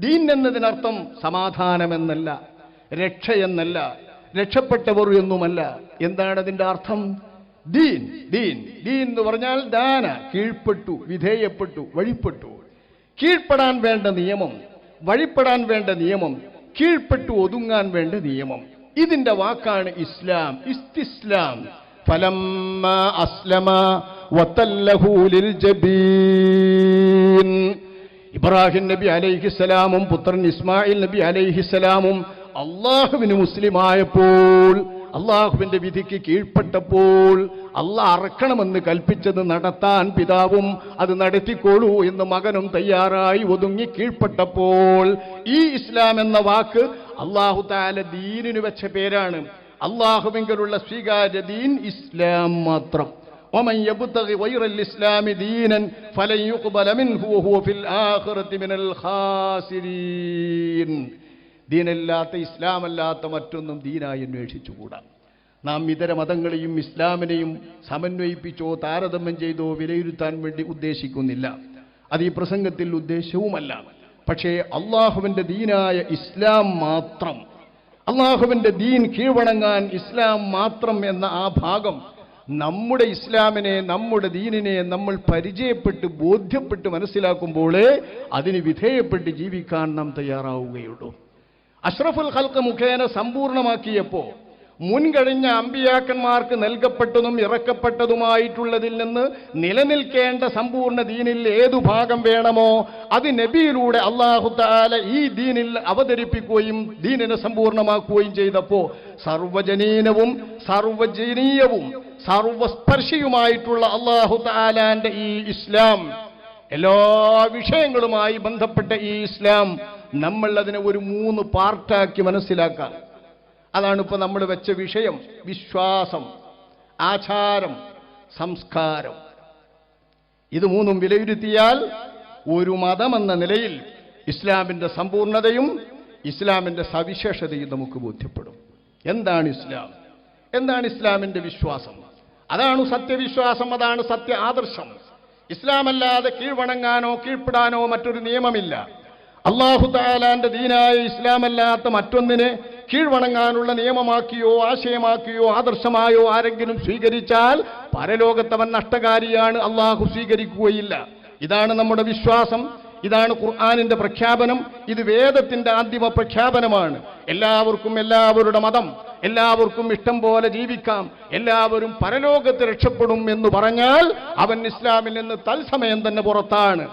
ദീൻ എന്നതിനർത്ഥം സമാധാനമെന്നല്ല രക്ഷയെന്നല്ല രക്ഷപ്പെട്ടവർ എന്നുമല്ല. എന്താണ് അതിന്റെ അർത്ഥം? ദീൻ ദീൻ ദീൻ എന്ന് പറഞ്ഞാൽ ദാന കീഴ്പ്പെട്ടു വിധേയപ്പെട്ടു വഴിപ്പെട്ടു. കീഴ്പ്പെടാൻ വേണ്ട നിയമം വഴിപ്പെടാൻ വേണ്ട നിയമം കീഴ്പ്പെട്ടു ഒതുങ്ങാൻ വേണ്ട നിയമം. ഇതിന്റെ വാക്കാണ് ഇസ്ലാം ഇസ്തിസ്ലാം. ഫലം അസ്ലമ വത്തല്ലഹൂലിൽ ജബീ ഇബ്രാഹിം നബി അലൈഹിസ്സലാമും പുത്രൻ ഇസ്മായിൽ നബി അലൈഹിസ്സലാമും അള്ളാഹുവിന് മുസ്ലിമായപ്പോൾ അള്ളാഹുവിന്റെ വിധിക്ക് കീഴ്പ്പെട്ടപ്പോൾ അള്ളാഹ് അറക്കണമെന്ന് കൽപ്പിച്ചത് നടത്താൻ പിതാവും അത് നടത്തിക്കോളൂ എന്ന് മകനും തയ്യാറായി ഒതുങ്ങി കീഴ്പ്പെട്ടപ്പോൾ ഈ ഇസ്ലാം എന്ന വാക്ക് അള്ളാഹു താല ദീനിന് വെച്ച പേരാണ്. അള്ളാഹുവിങ്കലുള്ള സ്വീകാര്യ ദീൻ ഇസ്ലാം മാത്രം. ومن يبتغي غير الإسلام دينا فلن يقبل منه وهو في الآخرة من الخاسرين ദീനല്ലാത്ത ഇസ്ലാമല്ലാത്ത മറ്റൊന്നും ദീനായി അന്വേഷിച്ചുകൂടാ നാം ഇതര മതങ്ങളെയും ഇസ്ലാമിനെയും സമന്വയിപ്പിച്ചോ താരതമ്യം ചെയ്തോ വിലയിരുത്താൻ വേണ്ടി ഉദ്ദേശിക്കുന്നില്ല അത് ഈ പ്രസംഗത്തിൽ ഉദ്ദേശവുമല്ല പക്ഷേ അള്ളാഹുവിൻ്റെ ദീനായ ഇസ്ലാം മാത്രം അള്ളാഹുവിൻ്റെ ദീൻ കീഴ്വണങ്ങാൻ ഇസ്ലാം മാത്രം എന്ന ആ ഭാഗം നമ്മുടെ ഇസ്ലാമിനെ നമ്മുടെ ദീനിനെ നമ്മൾ പരിചയപ്പെട്ട് ബോധ്യപ്പെട്ട് മനസ്സിലാക്കുമ്പോൾ അതിന് വിധേയപ്പെട്ട് ജീവിക്കാൻ നാം തയ്യാറാവുകയുള്ളൂ. അഷ്റഫുൽ ഹൽക്ക് മുഖേന സമ്പൂർണമാക്കിയപ്പോ മുൻകഴിഞ്ഞ അമ്പിയാക്കന്മാർക്ക് നൽകപ്പെട്ടതും ഇറക്കപ്പെട്ടതുമായിട്ടുള്ളതിൽ നിന്ന് നിലനിൽക്കേണ്ട സമ്പൂർണ ദീനിൽ ഏതു ഭാഗം വേണമോ അത് നബിയിലൂടെ അള്ളാഹുത്താല ഈ ദീനിൽ അവതരിപ്പിക്കുകയും ദീനിനെ സമ്പൂർണമാക്കുകയും ചെയ്തപ്പോ സർവജനീനവും സർവജനീയവും സർവസ്പർശിയുമായിട്ടുള്ള അള്ളാഹു താലാന്റെ ഈ ഇസ്ലാം എല്ലാ വിഷയങ്ങളുമായി ബന്ധപ്പെട്ട ഈ ഇസ്ലാം നമ്മൾ അതിനെ ഒരു മൂന്ന് പാർട്ടാക്കി മനസ്സിലാക്കാം. അതാണ് ഇപ്പോൾ നമ്മൾ വെച്ച വിഷയം. വിശ്വാസം ആചാരം സംസ്കാരം. ഇത് മൂന്നും വിലയിരുത്തിയാൽ ഒരു മതമെന്ന നിലയിൽ ഇസ്ലാമിന്റെ സമ്പൂർണതയും ഇസ്ലാമിന്റെ സവിശേഷതയും നമുക്ക് ബോധ്യപ്പെടും. എന്താണ് ഇസ്ലാം? എന്താണ് ഇസ്ലാമിന്റെ വിശ്വാസം? അതാണ് സത്യവിശ്വാസം അതാണ് സത്യ ആദർശം ഇസ്ലാമല്ലാതെ കീഴ്വണങ്ങാനോ കീഴ്പ്പെടാനോ മറ്റൊരു നിയമമില്ല. അള്ളാഹു താലാന്റെ ദീനായ ഇസ്ലാമല്ലാത്ത മറ്റൊന്നിനെ കീഴ്വണങ്ങാനുള്ള നിയമമാക്കിയോ ആശയമാക്കിയോ ആദർശമായോ ആരെങ്കിലും സ്വീകരിച്ചാൽ പരലോകത്തവൻ നഷ്ടകാരിയാണ്. അള്ളാഹു സ്വീകരിക്കുകയില്ല. ഇതാണ് നമ്മുടെ വിശ്വാസം. ഇതാണ് ഖുർആാനിന്റെ പ്രഖ്യാപനം. ഇത് വേദത്തിന്റെ അന്തിമ പ്രഖ്യാപനമാണ്. എല്ലാവർക്കും എല്ലാവരുടെ മതം എല്ലാവർക്കും ഇഷ്ടം പോലെ ജീവിക്കാം. എല്ലാവരും പരലോകത്ത് രക്ഷപ്പെടും എന്ന് പറഞ്ഞാൽ അവൻ ഇസ്ലാമിൽ നിന്ന് തത്സമയം തന്നെ പുറത്താണ്.